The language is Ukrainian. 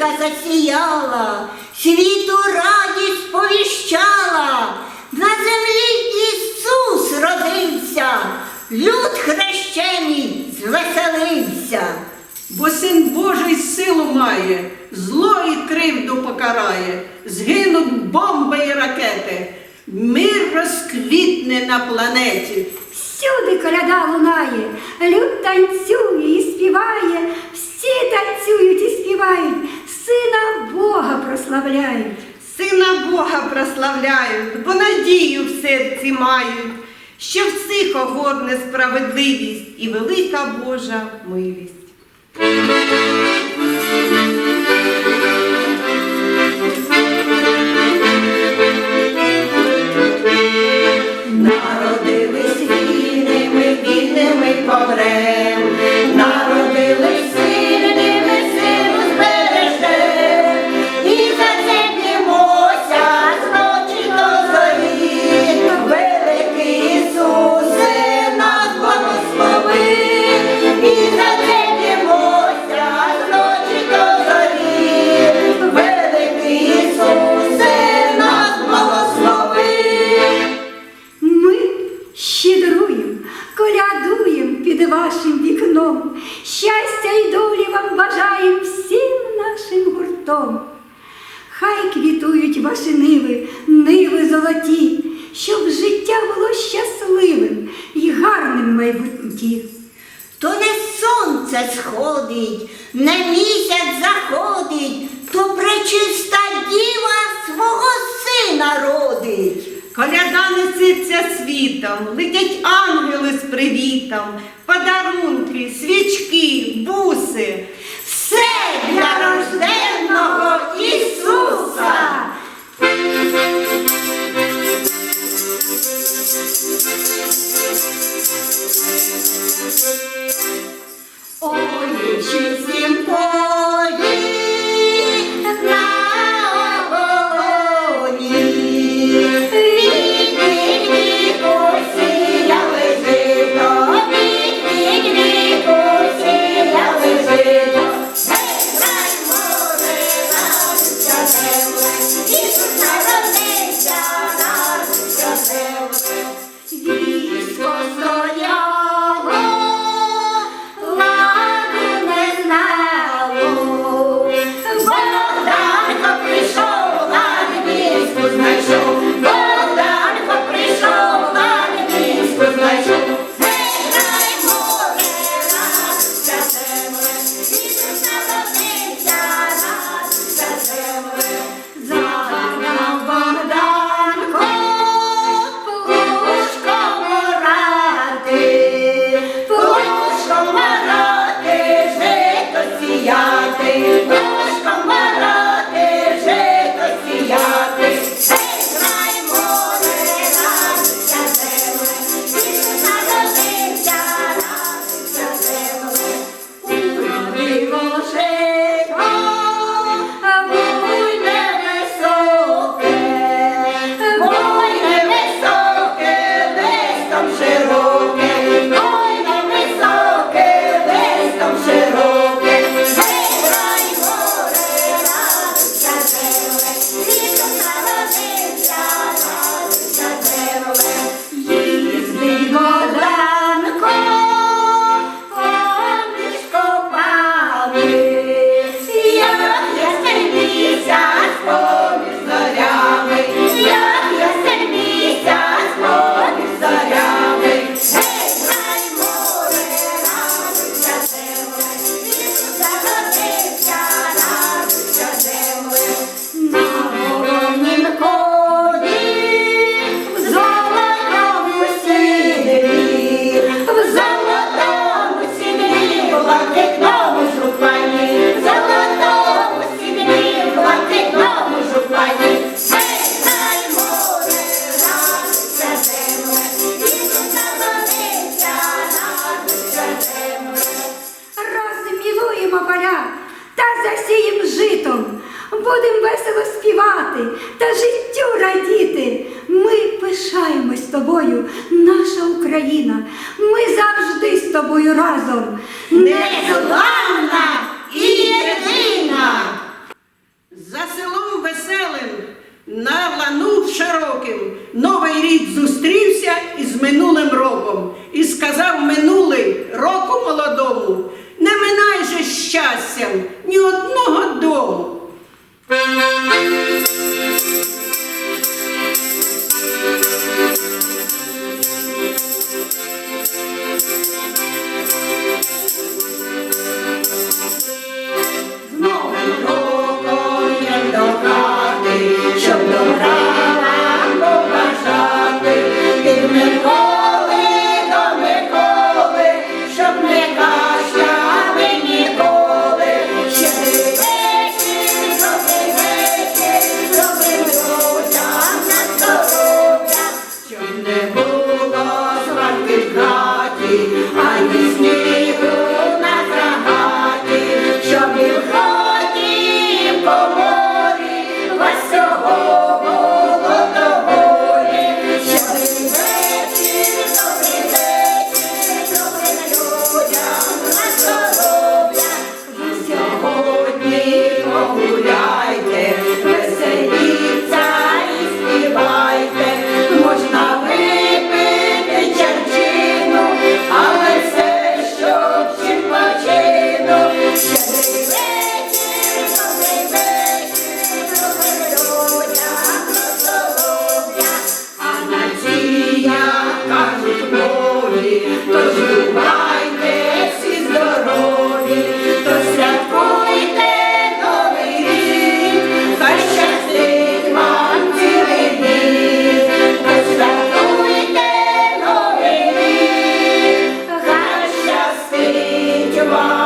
зірка засіяла, світу радість повіщала, на землі Ісус родився, люд хрещений звеселився. Бо син Божий силу має, зло і кривду покарає, згинуть бомби і ракети, мир розквітне на планеті. Всюди коляда лунає, люд танцює і співає, всі танцюють і співають, сина Бога прославляють. Сина Бога прославляють, бо надію в серці мають, що всіх огорне справедливість і велика Божа милість. Нашим. Хай квітують ваші ниви, ниви золоті, щоб життя було щасливим і гарним в майбутнті. То не сонце сходить, не місяць заходить, то пречиста діва свого сина родить. Коляда несеться світом, летять ангели з привітом, подарунки, свічки, буси. save будемо весело співати та життю радіти. Ми пишаємось тобою, наша Україна. Ми завжди з тобою разом. Незламна і єдина. За селом веселим, на лану широким, новий рік зустрівся із минулим роком і сказав минулий року молодому. Новий